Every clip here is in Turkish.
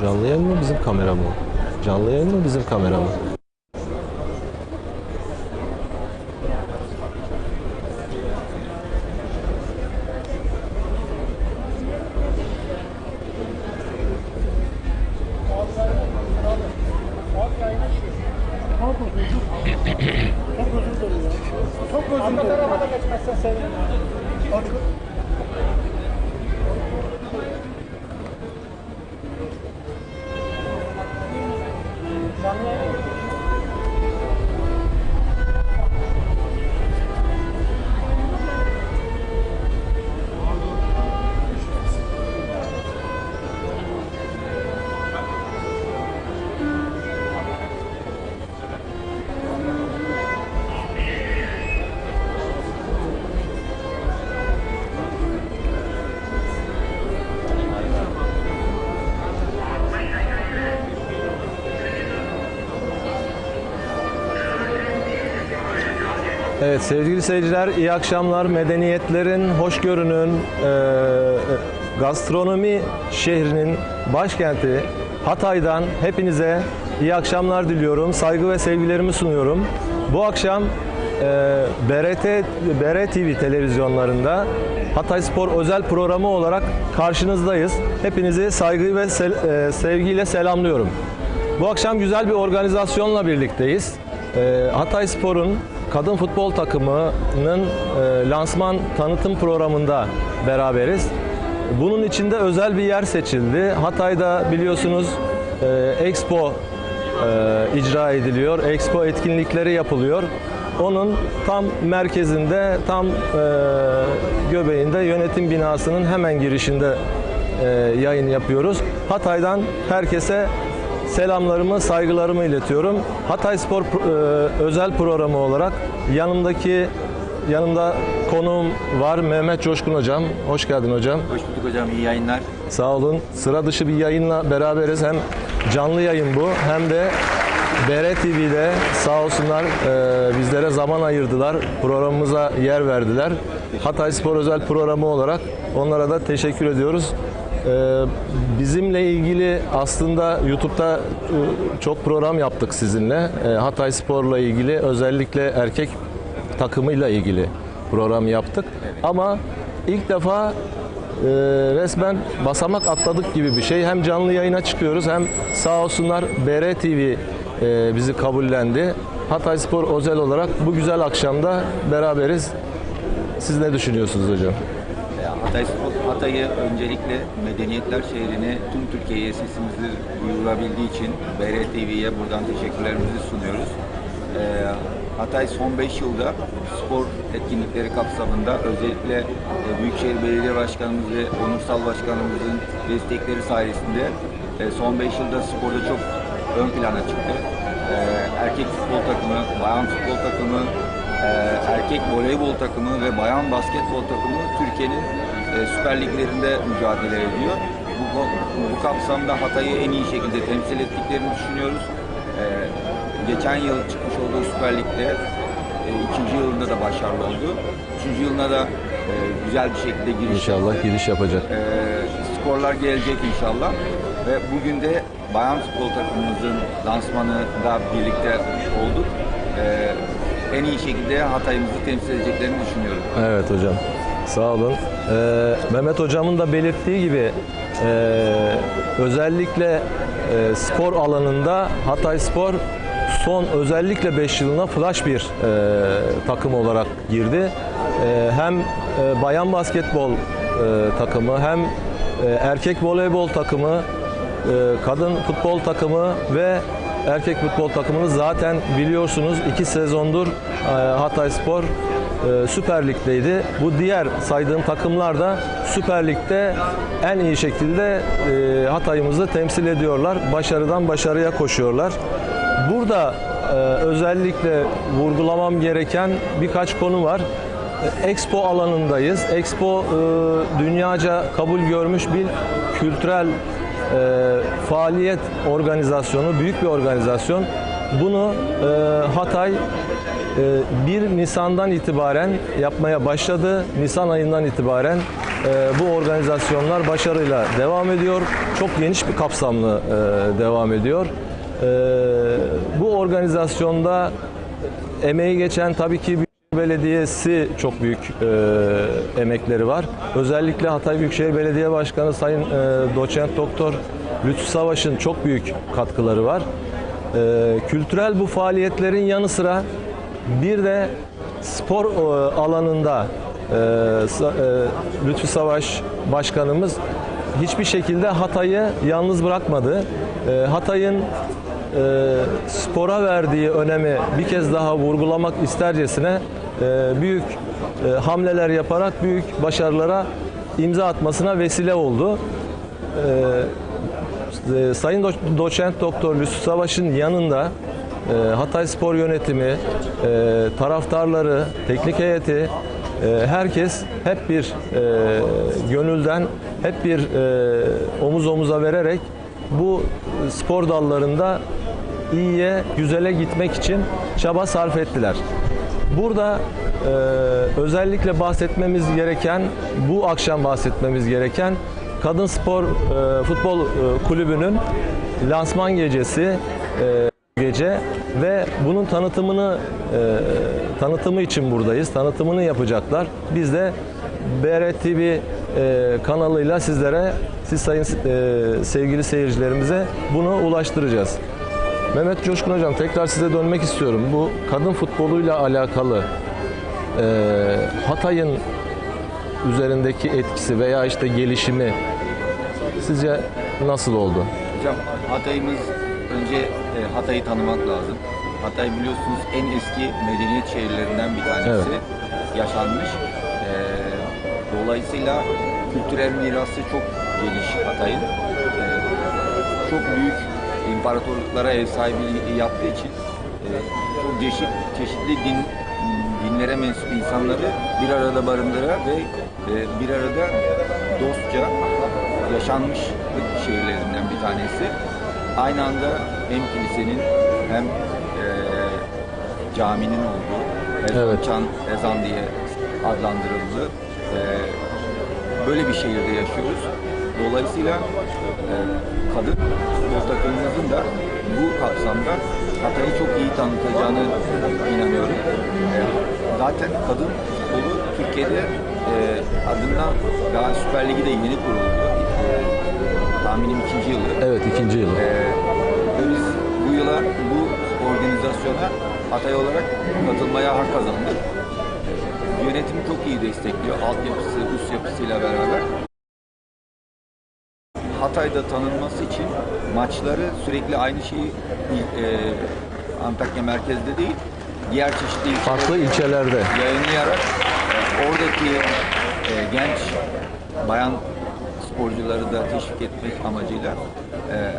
canlı yayın mı bizim kamera mı? Canlı yayın mı bizim kamera mı? Evet sevgili seyirciler iyi akşamlar. Medeniyetlerin, hoşgörünün, e, gastronomi şehrinin başkenti Hatay'dan hepinize iyi akşamlar diliyorum. Saygı ve sevgilerimi sunuyorum. Bu akşam e, BRT, BR TV televizyonlarında Hatay Spor özel programı olarak karşınızdayız. Hepinizi saygı ve sel- e, sevgiyle selamlıyorum. Bu akşam güzel bir organizasyonla birlikteyiz. Ee, Hatay Spor'un kadın futbol takımının e, lansman tanıtım programında beraberiz. Bunun içinde özel bir yer seçildi. Hatay'da biliyorsunuz e, Expo e, icra ediliyor. Expo etkinlikleri yapılıyor. Onun tam merkezinde, tam e, göbeğinde yönetim binasının hemen girişinde e, yayın yapıyoruz. Hatay'dan herkese selamlarımı, saygılarımı iletiyorum. Hatay Spor e, özel programı olarak yanımdaki yanımda konuğum var Mehmet Coşkun hocam. Hoş geldin hocam. Hoş bulduk hocam, iyi yayınlar. Sağ olun. Sıra dışı bir yayınla beraberiz. Hem canlı yayın bu hem de BR TV'de sağ olsunlar e, bizlere zaman ayırdılar. Programımıza yer verdiler. Hatay Spor özel programı olarak onlara da teşekkür ediyoruz. E, bizimle ilgili aslında YouTube'da e, çok program yaptık sizinle. E, Hatay Spor'la ilgili özellikle erkek takımıyla ilgili program yaptık. Ama ilk defa e, resmen basamak atladık gibi bir şey. Hem canlı yayına çıkıyoruz hem sağ olsunlar BR TV e, bizi kabullendi. Hatay Spor özel olarak bu güzel akşamda beraberiz. Siz ne düşünüyorsunuz hocam? Hatay Spor, Hatay'ı öncelikle medeniyetler şehrine tüm Türkiye'ye sesimizi duyurabildiği için BR TV'ye buradan teşekkürlerimizi sunuyoruz. Ee, Hatay son 5 yılda spor etkinlikleri kapsamında özellikle e, Büyükşehir Belediye Başkanımız ve Onursal Başkanımızın destekleri sayesinde e, son 5 yılda sporda çok ön plana çıktı. Ee, erkek futbol takımı, bayan futbol takımı, e, erkek voleybol takımı ve bayan basketbol takımı Türkiye'nin e, süper liglerinde mücadele ediyor. Bu, bu kapsamda Hatay'ı en iyi şekilde temsil ettiklerini düşünüyoruz. E, geçen yıl çıkmış olduğu Süper Lig'de e, ikinci yılında da başarılı oldu. Üçüncü yılına da e, güzel bir şekilde giriş İnşallah yaptı. giriş yapacak. E, skorlar gelecek inşallah. Ve bugün de bayan futbol takımımızın lansmanında birlikte olduk. E, en iyi şekilde Hatay'ımızı temsil edeceklerini düşünüyorum. Evet hocam. Sağ olun. Ee, Mehmet hocamın da belirttiği gibi e, özellikle e, spor alanında Hatay Spor son özellikle 5 yılına flash bir e, takım olarak girdi. Hem bayan basketbol takımı hem erkek voleybol takımı kadın futbol takımı ve erkek futbol takımını zaten biliyorsunuz iki sezondur Hatay Spor e, Süper Lig'deydi. Bu diğer saydığım takımlar da Süper Lig'de en iyi şekilde e, Hatay'ımızı temsil ediyorlar. Başarıdan başarıya koşuyorlar. Burada e, özellikle vurgulamam gereken birkaç konu var. Expo alanındayız. Expo e, dünyaca kabul görmüş bir kültürel faaliyet organizasyonu, büyük bir organizasyon. Bunu e, Hatay 1 Nisan'dan itibaren yapmaya başladı. Nisan ayından itibaren e, bu organizasyonlar başarıyla devam ediyor. Çok geniş bir kapsamlı e, devam ediyor. E, bu organizasyonda emeği geçen tabii ki Belediyesi çok büyük emekleri var. Özellikle Hatay Büyükşehir Belediye Başkanı Sayın Doçent Doktor Lütfü Savaş'ın çok büyük katkıları var. E, kültürel bu faaliyetlerin yanı sıra bir de spor e, alanında e, e, Lütfü Savaş Başkanımız hiçbir şekilde Hatay'ı yalnız bırakmadı. Hatay'ın spora verdiği önemi bir kez daha vurgulamak istercesine büyük hamleler yaparak büyük başarılara imza atmasına vesile oldu. Sayın Do- Doçent Doktor Lütfü Savaş'ın yanında Hatay Spor Yönetimi, e, taraftarları, teknik heyeti, e, herkes hep bir e, gönülden, hep bir omuz omuza vererek bu spor dallarında iyiye, güzele gitmek için çaba sarf ettiler. Burada e, özellikle bahsetmemiz gereken, bu akşam bahsetmemiz gereken Kadın Spor e, Futbol e, Kulübü'nün lansman gecesi e, gece ve bunun tanıtımını e, tanıtımı için buradayız. Tanıtımını yapacaklar. Biz de BRTV e, kanalıyla sizlere, siz sayın e, sevgili seyircilerimize bunu ulaştıracağız. Mehmet Coşkun Hocam tekrar size dönmek istiyorum. Bu kadın futboluyla alakalı e, Hatay'ın üzerindeki etkisi veya işte gelişimi sizce nasıl oldu? Hocam Hatay'ımız önce e, Hatay'ı tanımak lazım. Hatay biliyorsunuz en eski medeniyet şehirlerinden bir tanesi. Yaşanmış. E, dolayısıyla kültürel mirası çok geniş Hatay'ın. E, çok büyük imparatorluklara ev sahipliği yaptığı için e, çok çeşit, çeşitli din dinlere mensup insanları bir arada barındıran ve e, bir arada dostça yaşanmış şehirlerinden bir tanesi. Aynı anda hem kilisenin hem e, caminin olduğu, ezan Evet. çan ezan diye adlandırıldı. E, böyle bir şehirde yaşıyoruz. Dolayısıyla e, kadın futbol takımımızın da bu kapsamda Hatay'ı çok iyi tanıtacağını inanıyorum. E, zaten kadın futbolu Türkiye'de e, adından daha Süper Ligi de yeni kuruldu. E, tahminim ikinci yılı. Evet ikinci yıl. Ve biz bu yıla bu organizasyona Hatay olarak katılmaya hak kazandık. Yönetim çok iyi destekliyor. Altyapısı, üst yapısıyla beraber. Hatay'da tanınması için maçları sürekli aynı şeyi e, Antakya merkezde değil, diğer çeşitli Farklı ilçelerde. yayınlayarak oradaki e, genç bayan sporcuları da teşvik etmek amacıyla e,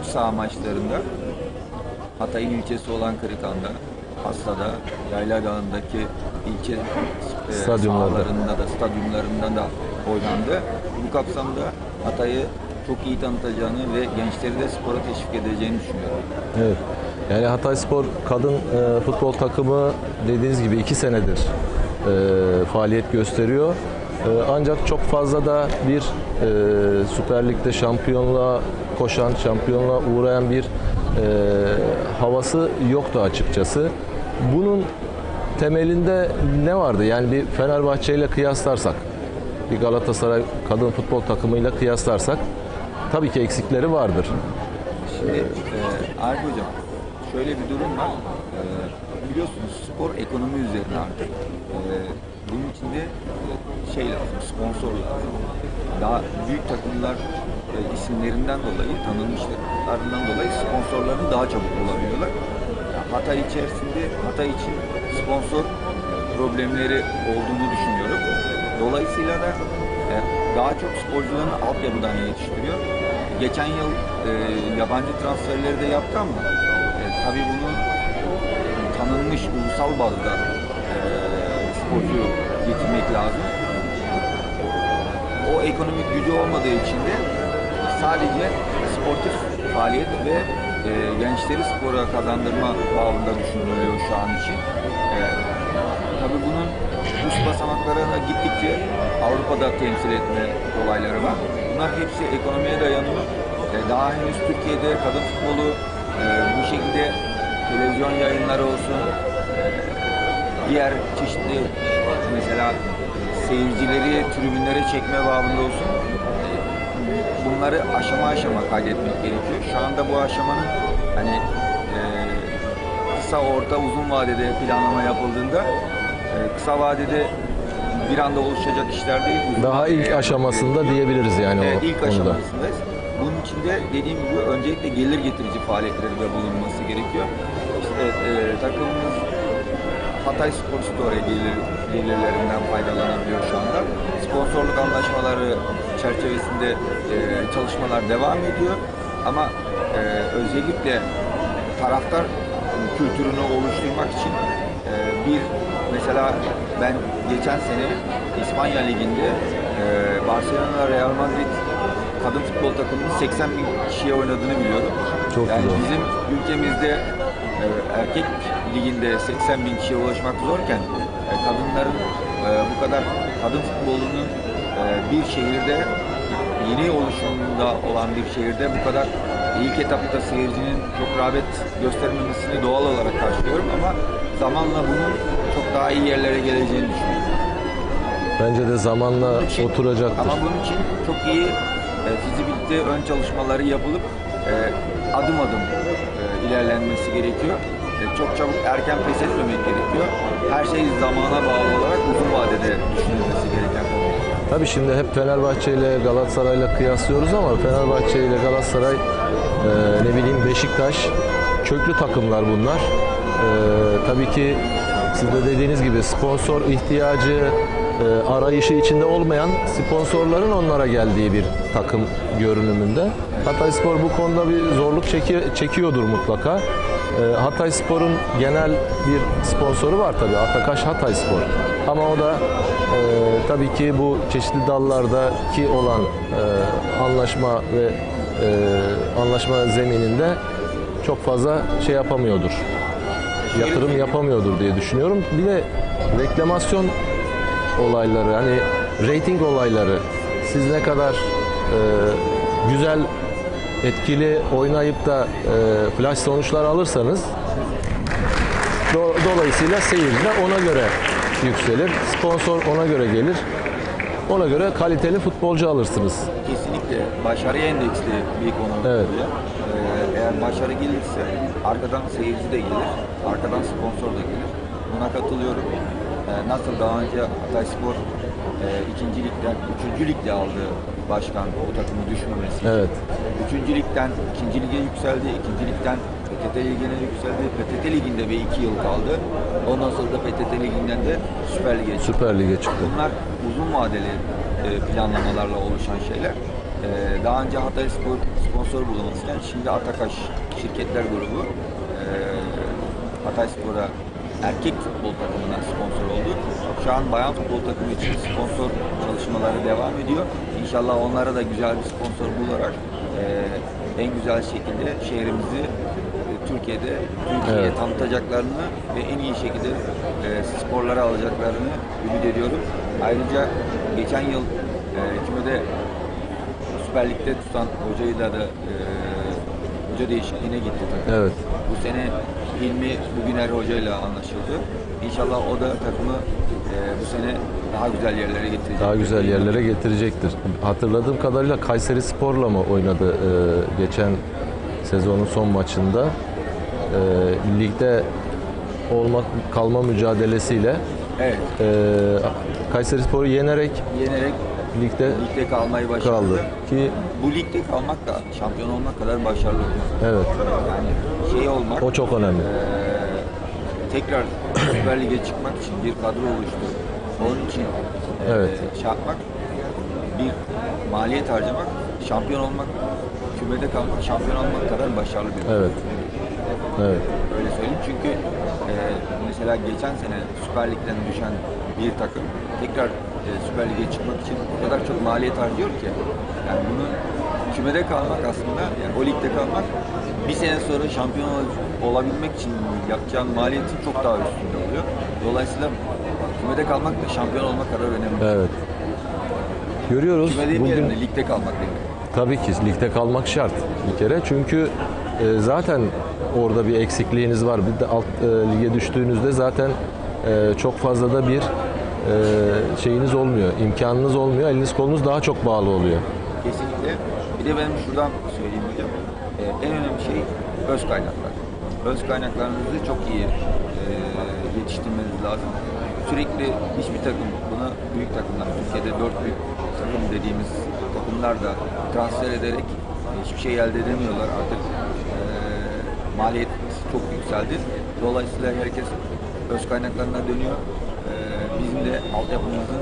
iç saha maçlarında Hatay'ın ilçesi olan Kırıkan'da, Aslı'da, Yayla Dağı'ndaki ilçe e, sahalarında da, stadyumlarında da oynandı. Bu kapsamda Hatay'ı çok iyi tanıtacağını ve gençleri de spora teşvik edeceğini düşünüyorum. Evet. Yani Hatay Spor kadın e, futbol takımı dediğiniz gibi iki senedir e, faaliyet gösteriyor. E, ancak çok fazla da bir e, Süper Lig'de şampiyonluğa koşan, şampiyonluğa uğrayan bir havası yoktu açıkçası. Bunun temelinde ne vardı? Yani bir Fenerbahçe ile kıyaslarsak, bir Galatasaray kadın futbol takımıyla kıyaslarsak tabii ki eksikleri vardır. Şimdi e, Arif Hocam şöyle bir durum var. E, biliyorsunuz spor ekonomi üzerine artık. E, bunun için de e, şey lazım, sponsor lazım. Daha büyük takımlar e, isimlerinden dolayı, tanınmışlıklarından dolayı sponsorlarını daha çabuk bulabiliyorlar. Hatay içerisinde Hatay için sponsor problemleri olduğunu düşünüyorum. Dolayısıyla da e, daha çok sporcularını altyapıdan yetiştiriyor. Geçen yıl e, yabancı transferleri de yaptı ama e, tabii bunu tanınmış ulusal bazda e, sporcu getirmek lazım. O ekonomik gücü olmadığı için de sadece sportif faaliyet ve e, gençleri spora kazandırma bağında düşünülüyor şu an için. E, tabii bunun üst basamaklarına gittikçe Avrupa'da temsil etme olayları var. Bunlar hepsi ekonomiye dayanıyor. E, daha henüz Türkiye'de kadın futbolu e, bu şekilde televizyon yayınları olsun, e, diğer çeşitli mesela seyircileri tribünlere çekme babında olsun bunları aşama aşama kaydetmek gerekiyor. Şu anda bu aşamanın hani e, kısa, orta, uzun vadede planlama yapıldığında e, kısa vadede bir anda oluşacak işler değil. uzun Daha ilk vadede- aşamasında diyebiliriz yani Evet, ilk konuda. aşamasındayız. Bunun için de dediğim gibi öncelikle gelir getirici faaliyetlerinde bulunması gerekiyor. İşte e, takımımız Hatay Spor Store'a gelir, gelirlerinden faydalanabiliyor şu anda. Sponsorluk anlaşmaları çerçevesinde e, çalışmalar devam ediyor. Ama e, özellikle taraftar kültürünü oluşturmak için e, bir mesela ben geçen sene İspanya Ligi'nde e, Barcelona Real Madrid kadın futbol takımının 80 bin kişiye oynadığını biliyorum. Çok yani güzel. bizim ülkemizde erkek liginde 80 bin kişiye ulaşmak zorken e, kadınların e, bu kadar kadın futbolunun e, bir şehirde yeni oluşumunda olan bir şehirde bu kadar ilk etapta seyircinin çok rağbet göstermemesini doğal olarak karşılıyorum ama zamanla bunun çok daha iyi yerlere geleceğini düşünüyorum. Bence de zamanla Bunun için- oturacaktır. Ama bunun için çok iyi e, fizibilite ön çalışmaları yapılıp e, adım adım ilerlenmesi gerekiyor. E, çok çabuk erken pes etmemek gerekiyor. Her şey zamana bağlı olarak uzun vadede düşünülmesi gereken konu. Tabii şimdi hep Fenerbahçe ile Galatasaray'la kıyaslıyoruz ama Fenerbahçe ile Galatasaray e, ne bileyim Beşiktaş köklü takımlar bunlar. E, tabii ki siz de dediğiniz gibi sponsor ihtiyacı e, arayışı içinde olmayan sponsorların onlara geldiği bir takım görünümünde. Hatayspor bu konuda bir zorluk çeki- çekiyordur mutlaka. E, Hatayspor'un genel bir sponsoru var tabii. Atakaş Hatayspor. Ama o da e, tabii ki bu çeşitli dallardaki olan e, anlaşma ve e, anlaşma zemininde çok fazla şey yapamıyordur. Yatırım yapamıyordur diye düşünüyorum. Bir de reklamasyon olayları hani rating olayları siz ne kadar e, güzel etkili oynayıp da e, flash sonuçlar alırsanız do- dolayısıyla seyirci de ona göre yükselir. Sponsor ona göre gelir. Ona göre kaliteli futbolcu alırsınız. Kesinlikle başarı endeksli bir konu Evet. Ee, eğer başarı gelirse arkadan seyirci de gelir, arkadan sponsor da gelir. Buna katılıyorum. Ee, nasıl daha önce Hatayspor e, ikinci ligden üçüncü ligde aldığı başkan o takımı düşmemesi için. Evet. Üçüncü ligden ikinci lige yükseldi, ikinci ligden PTT ligine yükseldi. PTT liginde bir iki yıl kaldı. Ondan sonra da PTT liginden de Süper Lig'e çıktı. Süper Lig'e çıktı. Bunlar uzun vadeli e, planlamalarla oluşan şeyler. E, daha önce Hatay Spor sponsor bulunmasıyla şimdi Atakaş Şirketler Grubu e, Hatay Spor'a erkek futbol takımına sponsor oldu. Şu an bayan futbol takımı için sponsor çalışmaları devam ediyor. İnşallah onlara da güzel bir sponsor bularak e, en güzel şekilde şehrimizi e, Türkiye'de Türkiye'ye Evet. tanıtacaklarını ve en iyi şekilde e, sporlara alacaklarını ümit ediyorum. Ayrıca geçen yıl e, kümede Süper Lig'de tutan hocayla da e, hoca değişikliğine gitti takım. Evet. Bu sene Hilmi Bugüner hocayla anlaşıldı. İnşallah o da takımı e, bu sene daha güzel yerlere getirecek. Daha güzel yerlere getirecektir. Hatırladığım kadarıyla Kayseri Spor'la mı oynadı e, geçen sezonun son maçında? E, ligde olmak kalma mücadelesiyle Evet. e, Kayseri Spor'u yenerek Yenerek ligde ligde kalmayı başardı. kaldı. Ki Bu ligde kalmak da şampiyon olmak kadar başarılı evet Yani şey olmak, o çok önemli. Ee, tekrar Süper Lig'e çıkmak için bir kadro oluştu. Onun için e, Evet. şey yapmak, bir maliyet harcamak, şampiyon olmak, kümede kalmak, şampiyon olmak kadar başarılı bir Evet. Evet. Öyle söyleyeyim çünkü e, mesela geçen sene Süper Lig'den düşen bir takım tekrar e, Süper Lig'e çıkmak için o kadar çok maliyet harcıyor ki yani bunu kümede kalmak aslında, yani o ligde kalmak bir sene sonra şampiyon ol- olabilmek için yapacağın maliyetin çok daha üstünde oluyor. Dolayısıyla kümede kalmak da şampiyon olmak kadar önemli. Evet. Görüyoruz. Küme Bugün de ligde kalmak demek. tabii ki ligde kalmak şart bir kere. Çünkü e, zaten orada bir eksikliğiniz var. Bir de alt e, lige düştüğünüzde zaten e, çok fazla da bir şeyiniz olmuyor. imkanınız olmuyor. Eliniz kolunuz daha çok bağlı oluyor. Kesinlikle. Bir de ben şuradan söyleyeyim hocam. Ee, en önemli şey öz kaynaklar. Öz kaynaklarınızı çok iyi e, yetiştirmeniz lazım. Sürekli hiçbir takım, buna büyük takımlar, Türkiye'de dört büyük takım dediğimiz takımlar da transfer ederek hiçbir şey elde edemiyorlar. Artık e, maliyet çok yükseldi. Dolayısıyla herkes öz kaynaklarına dönüyor. De altyapımızın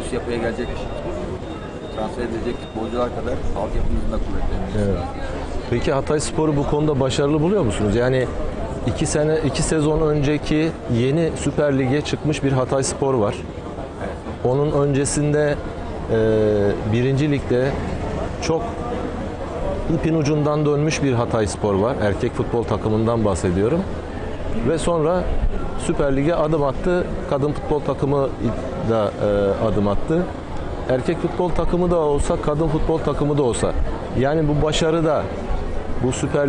üst yapıya gelecek transfer edilecek futbolcular kadar altyapımızın da kuvvetlenmesi Evet. Peki Hatay Spor'u bu konuda başarılı buluyor musunuz? Yani iki sene, iki sezon önceki yeni Süper Lig'e çıkmış bir Hatay Spor var. Onun öncesinde e, birinci ligde çok ipin ucundan dönmüş bir Hatay Spor var. Erkek futbol takımından bahsediyorum. Ve sonra Süper Lig'e adım attı. Kadın futbol takımı da e, adım attı. Erkek futbol takımı da olsa, kadın futbol takımı da olsa. Yani bu başarı da bu Süper Lig